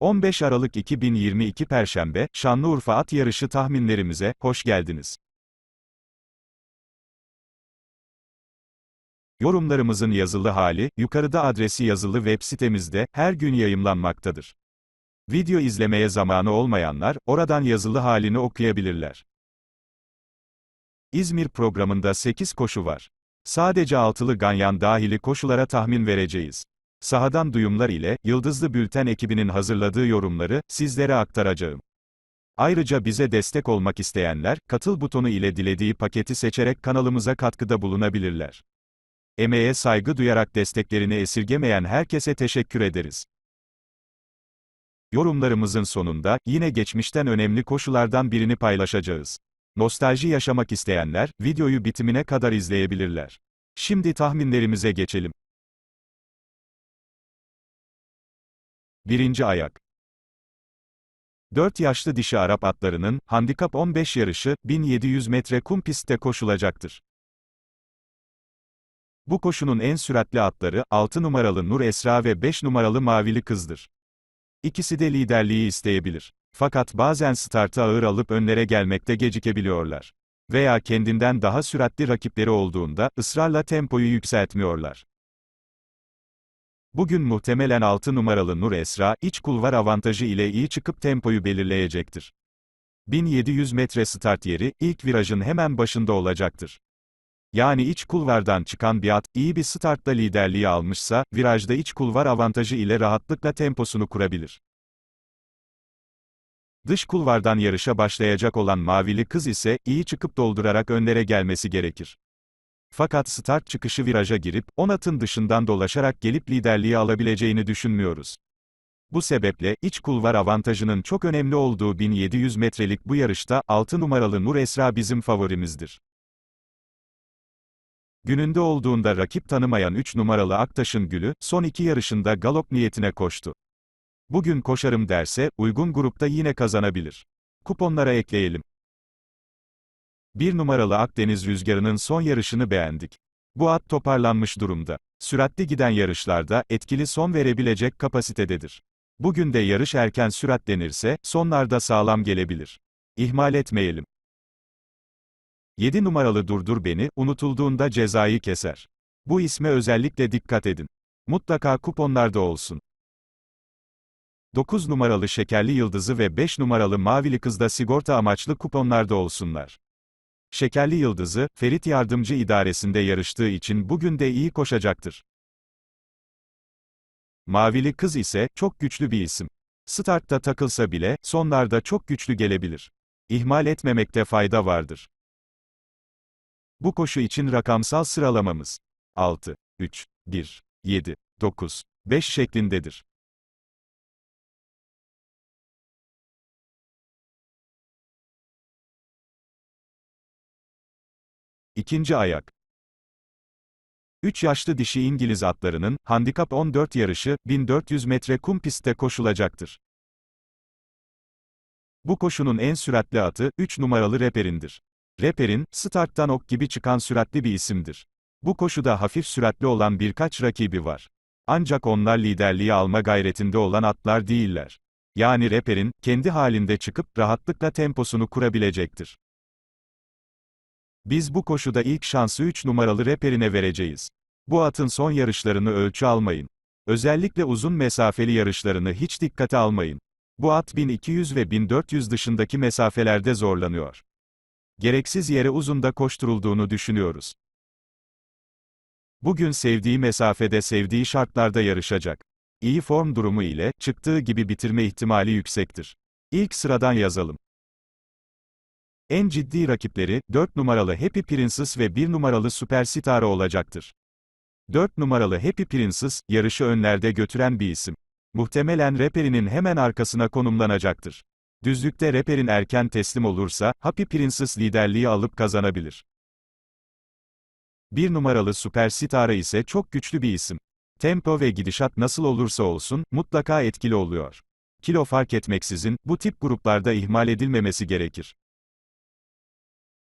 15 Aralık 2022 Perşembe, Şanlıurfa At Yarışı tahminlerimize hoş geldiniz. Yorumlarımızın yazılı hali, yukarıda adresi yazılı web sitemizde her gün yayımlanmaktadır. Video izlemeye zamanı olmayanlar, oradan yazılı halini okuyabilirler. İzmir programında 8 koşu var. Sadece altılı ganyan dahili koşulara tahmin vereceğiz. Sahadan duyumlar ile, Yıldızlı Bülten ekibinin hazırladığı yorumları, sizlere aktaracağım. Ayrıca bize destek olmak isteyenler, katıl butonu ile dilediği paketi seçerek kanalımıza katkıda bulunabilirler. Emeğe saygı duyarak desteklerini esirgemeyen herkese teşekkür ederiz. Yorumlarımızın sonunda, yine geçmişten önemli koşulardan birini paylaşacağız. Nostalji yaşamak isteyenler, videoyu bitimine kadar izleyebilirler. Şimdi tahminlerimize geçelim. Birinci ayak. 4 yaşlı dişi Arap atlarının, handikap 15 yarışı, 1700 metre kum pistte koşulacaktır. Bu koşunun en süratli atları, 6 numaralı Nur Esra ve 5 numaralı Mavili Kız'dır. İkisi de liderliği isteyebilir. Fakat bazen startı ağır alıp önlere gelmekte gecikebiliyorlar. Veya kendinden daha süratli rakipleri olduğunda, ısrarla tempoyu yükseltmiyorlar. Bugün muhtemelen 6 numaralı Nur Esra, iç kulvar avantajı ile iyi çıkıp tempoyu belirleyecektir. 1700 metre start yeri, ilk virajın hemen başında olacaktır. Yani iç kulvardan çıkan bir at, iyi bir startla liderliği almışsa, virajda iç kulvar avantajı ile rahatlıkla temposunu kurabilir. Dış kulvardan yarışa başlayacak olan mavili kız ise, iyi çıkıp doldurarak önlere gelmesi gerekir. Fakat start çıkışı viraja girip, 10 atın dışından dolaşarak gelip liderliği alabileceğini düşünmüyoruz. Bu sebeple, iç kulvar avantajının çok önemli olduğu 1700 metrelik bu yarışta, 6 numaralı Nur Esra bizim favorimizdir. Gününde olduğunda rakip tanımayan 3 numaralı Aktaş'ın gülü, son iki yarışında galop niyetine koştu. Bugün koşarım derse, uygun grupta yine kazanabilir. Kuponlara ekleyelim. 1 numaralı Akdeniz Rüzgarı'nın son yarışını beğendik. Bu at toparlanmış durumda. Süratli giden yarışlarda, etkili son verebilecek kapasitededir. Bugün de yarış erken süratlenirse, sonlarda sağlam gelebilir. İhmal etmeyelim. 7 numaralı Durdur Beni, unutulduğunda cezayı keser. Bu isme özellikle dikkat edin. Mutlaka kuponlarda olsun. 9 numaralı Şekerli Yıldızı ve 5 numaralı Mavili Kız'da sigorta amaçlı kuponlarda olsunlar. Şekerli Yıldızı, Ferit Yardımcı İdaresi'nde yarıştığı için bugün de iyi koşacaktır. Mavili Kız ise, çok güçlü bir isim. Startta takılsa bile, sonlarda çok güçlü gelebilir. İhmal etmemekte fayda vardır. Bu koşu için rakamsal sıralamamız 6, 3, 1, 7, 9, 5 şeklindedir. İkinci ayak. 3 yaşlı dişi İngiliz atlarının, handikap 14 yarışı, 1400 metre kum pistte koşulacaktır. Bu koşunun en süratli atı, 3 numaralı Reper'indir. Reper'in, starttan ok gibi çıkan süratli bir isimdir. Bu koşuda hafif süratli olan birkaç rakibi var. Ancak onlar liderliği alma gayretinde olan atlar değiller. Yani Reper'in, kendi halinde çıkıp, rahatlıkla temposunu kurabilecektir. Biz bu koşuda ilk şansı 3 numaralı reperine vereceğiz. Bu atın son yarışlarını ölçü almayın. Özellikle uzun mesafeli yarışlarını hiç dikkate almayın. Bu at 1200 ve 1400 dışındaki mesafelerde zorlanıyor. Gereksiz yere uzunda koşturulduğunu düşünüyoruz. Bugün sevdiği mesafede sevdiği şartlarda yarışacak. İyi form durumu ile, çıktığı gibi bitirme ihtimali yüksektir. İlk sıradan yazalım. En ciddi rakipleri, 4 numaralı Happy Princess ve 1 numaralı Süperstar olacaktır. 4 numaralı Happy Princess, yarışı önlerde götüren bir isim. Muhtemelen reperinin hemen arkasına konumlanacaktır. Düzlükte reperin erken teslim olursa, Happy Princess liderliği alıp kazanabilir. 1 numaralı Süperstar ise çok güçlü bir isim. Tempo ve gidişat nasıl olursa olsun, mutlaka etkili oluyor. Kilo fark etmeksizin, bu tip gruplarda ihmal edilmemesi gerekir.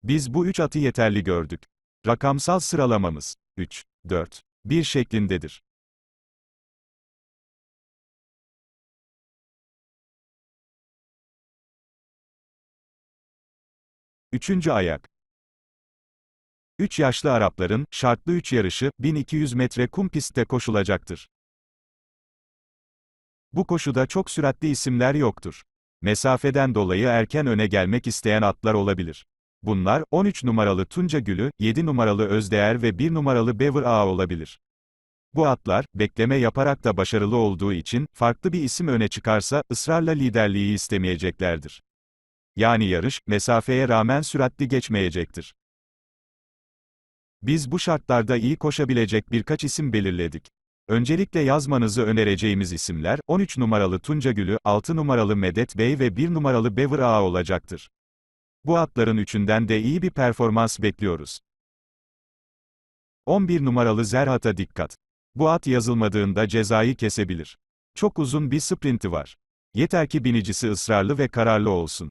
Biz bu üç atı yeterli gördük. Rakamsal sıralamamız 3, 4, 1 şeklindedir. Üçüncü ayak. Üç yaşlı Arapların, şartlı üç yarışı, 1200 metre kum pistte koşulacaktır. Bu koşuda çok süratli isimler yoktur. Mesafeden dolayı erken öne gelmek isteyen atlar olabilir. Bunlar, 13 numaralı Tunca Gülü, 7 numaralı Özdeğer ve 1 numaralı Bever Ağa olabilir. Bu atlar, bekleme yaparak da başarılı olduğu için, farklı bir isim öne çıkarsa, ısrarla liderliği istemeyeceklerdir. Yani yarış, mesafeye rağmen süratli geçmeyecektir. Biz bu şartlarda iyi koşabilecek birkaç isim belirledik. Öncelikle yazmanızı önereceğimiz isimler, 13 numaralı Tunca Gülü, 6 numaralı Medet Bey ve 1 numaralı Bever Ağa olacaktır. Bu atların üçünden de iyi bir performans bekliyoruz. 11 numaralı Zerhat'a dikkat. Bu at yazılmadığında cezayı kesebilir. Çok uzun bir sprinti var. Yeter ki binicisi ısrarlı ve kararlı olsun.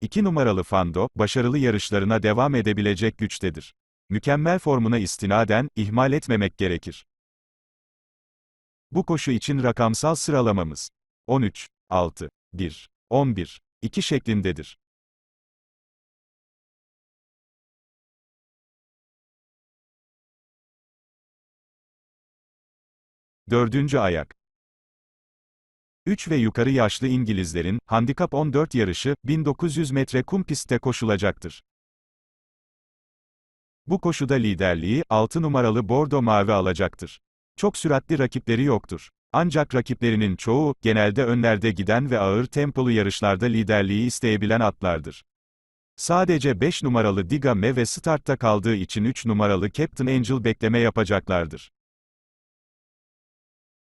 2 numaralı Fando, başarılı yarışlarına devam edebilecek güçtedir. Mükemmel formuna istinaden, ihmal etmemek gerekir. Bu koşu için rakamsal sıralamamız 13, 6, 1, 11, 2 şeklindedir. Dördüncü ayak 3 ve yukarı yaşlı İngilizlerin, Handikap 14 yarışı, 1900 metre kum pistte koşulacaktır. Bu koşuda liderliği, 6 numaralı Bordo Mavi alacaktır. Çok süratli rakipleri yoktur. Ancak rakiplerinin çoğu, genelde önlerde giden ve ağır tempolu yarışlarda liderliği isteyebilen atlardır. Sadece 5 numaralı Digame ve startta kaldığı için 3 numaralı Captain Angel bekleme yapacaklardır.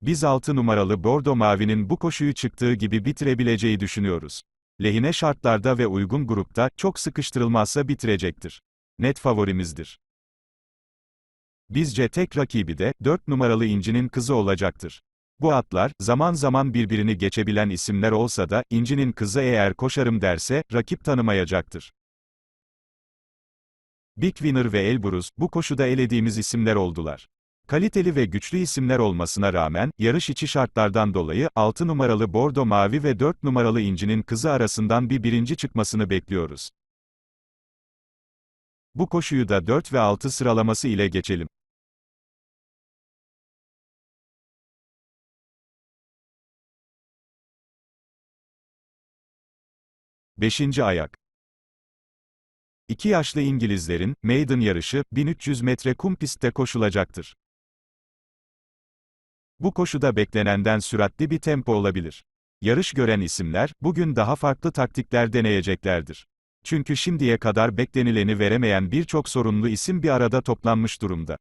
Biz 6 numaralı Bordo Mavi'nin bu koşuyu çıktığı gibi bitirebileceği düşünüyoruz. Lehine şartlarda ve uygun grupta, çok sıkıştırılmazsa bitirecektir. Net favorimizdir. Bizce tek rakibi de, 4 numaralı İnci'nin kızı olacaktır. Bu atlar, zaman zaman birbirini geçebilen isimler olsa da, İnci'nin kızı eğer koşarım derse, rakip tanımayacaktır. Big Winner ve Elbrus, bu koşuda elediğimiz isimler oldular. Kaliteli ve güçlü isimler olmasına rağmen, yarış içi şartlardan dolayı, 6 numaralı Bordo Mavi ve 4 numaralı İnci'nin kızı arasından bir birinci çıkmasını bekliyoruz. Bu koşuyu da 4 ve 6 sıralaması ile geçelim. Beşinci ayak. İki yaşlı İngilizlerin, maiden yarışı, 1300 metre kum pistte koşulacaktır. Bu koşuda beklenenden süratli bir tempo olabilir. Yarış gören isimler, bugün daha farklı taktikler deneyeceklerdir. Çünkü şimdiye kadar beklenileni veremeyen birçok sorunlu isim bir arada toplanmış durumda.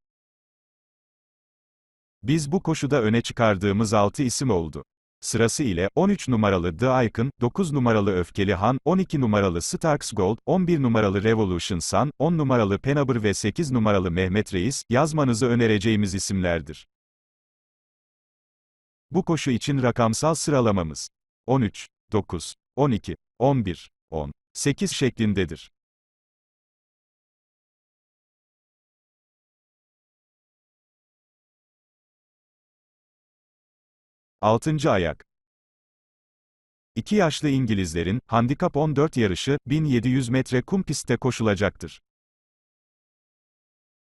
Biz bu koşuda öne çıkardığımız 6 isim oldu. Sırası ile 13 numaralı The Icon, 9 numaralı Öfkeli Han, 12 numaralı Starks Gold, 11 numaralı Revolution Sun, 10 numaralı Penabur ve 8 numaralı Mehmet Reis, yazmanızı önereceğimiz isimlerdir. Bu koşu için rakamsal sıralamamız 13, 9, 12, 11, 10, 8 şeklindedir. Altıncı ayak. İki yaşlı İngilizlerin, Handikap 14 yarışı, 1700 metre kum pistte koşulacaktır.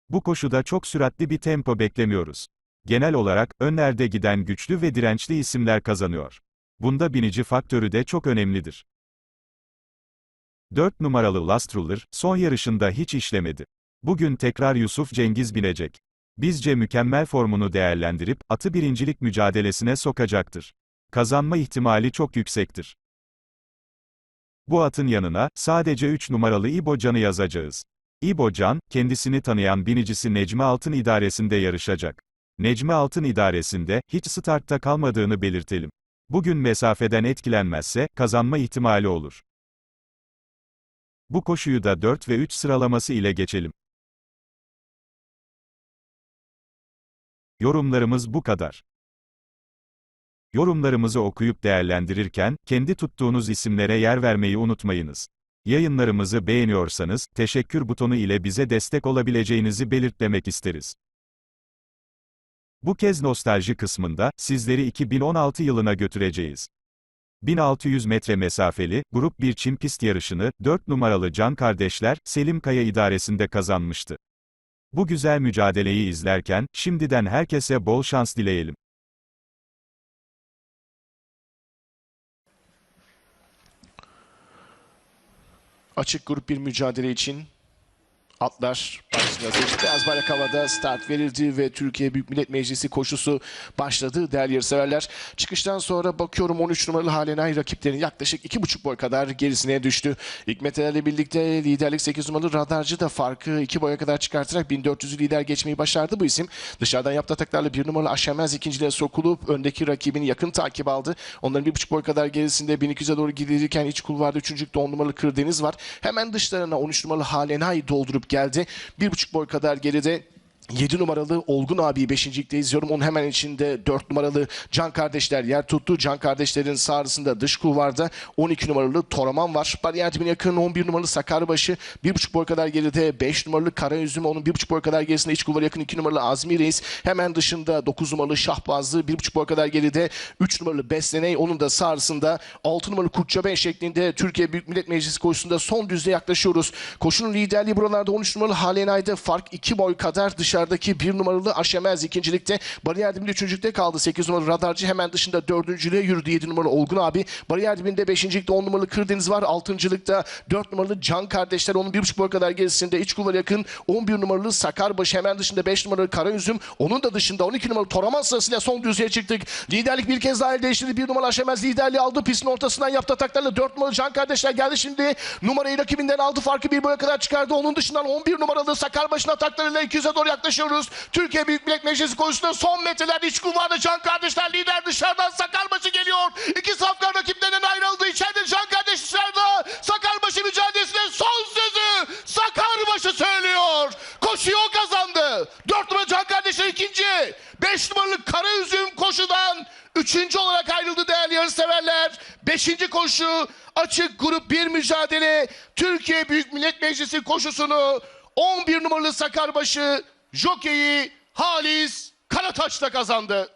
Bu koşuda çok süratli bir tempo beklemiyoruz. Genel olarak, önlerde giden güçlü ve dirençli isimler kazanıyor. Bunda binici faktörü de çok önemlidir. 4 numaralı Last Ruler, son yarışında hiç işlemedi. Bugün tekrar Yusuf Cengiz binecek. Bizce mükemmel formunu değerlendirip, atı birincilik mücadelesine sokacaktır. Kazanma ihtimali çok yüksektir. Bu atın yanına, sadece 3 numaralı İbo Can'ı yazacağız. İbo Can, kendisini tanıyan binicisi Necmi Altın idaresinde yarışacak. Necmi Altın idaresinde, hiç startta kalmadığını belirtelim. Bugün mesafeden etkilenmezse, kazanma ihtimali olur. Bu koşuyu da 4 ve 3 sıralaması ile geçelim. Yorumlarımız bu kadar. Yorumlarımızı okuyup değerlendirirken, kendi tuttuğunuz isimlere yer vermeyi unutmayınız. Yayınlarımızı beğeniyorsanız, teşekkür butonu ile bize destek olabileceğinizi belirtmek isteriz. Bu kez nostalji kısmında, sizleri 2016 yılına götüreceğiz. 1600 metre mesafeli, grup 1 çim pist yarışını, 4 numaralı Can Kardeşler, Selim Kaya idaresinde kazanmıştı. Bu güzel mücadeleyi izlerken, şimdiden herkese bol şans dileyelim. Açık grup bir mücadele için atlar başladı. Beyaz bayrak havada start verildi ve Türkiye Büyük Millet Meclisi koşusu başladı değerli yarışseverler. Çıkıştan sonra bakıyorum 13 numaralı Halenay rakiplerinin yaklaşık 2,5 boy kadar gerisine düştü. Hikmet ile birlikte liderlik 8 numaralı radarcı da farkı 2 boya kadar çıkartarak 1400'ü lider geçmeyi başardı bu isim. Dışarıdan yaptığı ataklarla 1 numaralı Aşemez ikinciliğe sokulup öndeki rakibini yakın takip aldı. Onların 1,5 boy kadar gerisinde 1200'e doğru gidilirken iç kulvarda 3. 10 numaralı Kırdeniz var. Hemen dışlarına 13 numaralı Halenay doldurup geldi. 1,5 boy kadar geride 7 numaralı Olgun abi 5. ligde izliyorum. Onun hemen içinde 4 numaralı Can Kardeşler yer tuttu. Can Kardeşlerin sağrısında dış kulvarda 12 numaralı Toraman var. Bariyer dibine yakın 11 numaralı Sakarbaşı. 1,5 boy kadar geride 5 numaralı Karaüzüm. Onun 1,5 boy kadar gerisinde iç kulvara yakın 2 numaralı Azmi Reis. Hemen dışında 9 numaralı Şahbazlı. 1,5 boy kadar geride 3 numaralı Besleney. Onun da sağrısında 6 numaralı Kurtçaben şeklinde Türkiye Büyük Millet Meclisi koşusunda son düzle yaklaşıyoruz. Koşunun liderliği buralarda 13 numaralı Halenay'da fark 2 boy kadar dışarıdaki 1 numaralı Aşemez ikincilikte. Bariyer dibinde üçüncülükte kaldı. 8 numaralı Radarcı hemen dışında dördüncülüğe yürüdü 7 numaralı Olgun abi. Bariyer dibinde beşincilikte 10 numaralı Kırdeniz var. Altıncılıkta 4 numaralı Can Kardeşler. Onun 1,5 boy kadar gerisinde iç kulvara yakın 11 numaralı Sakarbaşı. Hemen dışında 5 numaralı Karaüzüm. Onun da dışında 12 numaralı Toraman sırasıyla son düzlüğe çıktık. Liderlik bir kez daha el değiştirdi. 1 numaralı Aşemez liderliği aldı. Pistin ortasından yaptı ataklarla 4 numaralı Can Kardeşler geldi şimdi. Numarayı rakibinden aldı. Farkı bir boya kadar çıkardı. Onun dışından 11 numaralı Sakarbaşı'nın ataklarıyla 200'e doğru yaklaşıyoruz. Türkiye Büyük Millet Meclisi koşusunda son metrelerde iç kulvarda Can Kardeşler lider dışarıdan Sakarbaşı geliyor. İki safkan rakiplerinden ayrıldı. İçeride Can Kardeş dışarıda. Sakarbaşı mücadelesinde son sözü Sakarbaşı söylüyor. Koşuyu o kazandı. 4 numaralı Can Kardeşler ikinci. 5 numaralı Karaüzüm koşudan Üçüncü olarak ayrıldı değerli yarışseverler. Beşinci koşu açık grup bir mücadele. Türkiye Büyük Millet Meclisi koşusunu 11 numaralı Sakarbaşı jokeyi Halis Karataş'ta kazandı.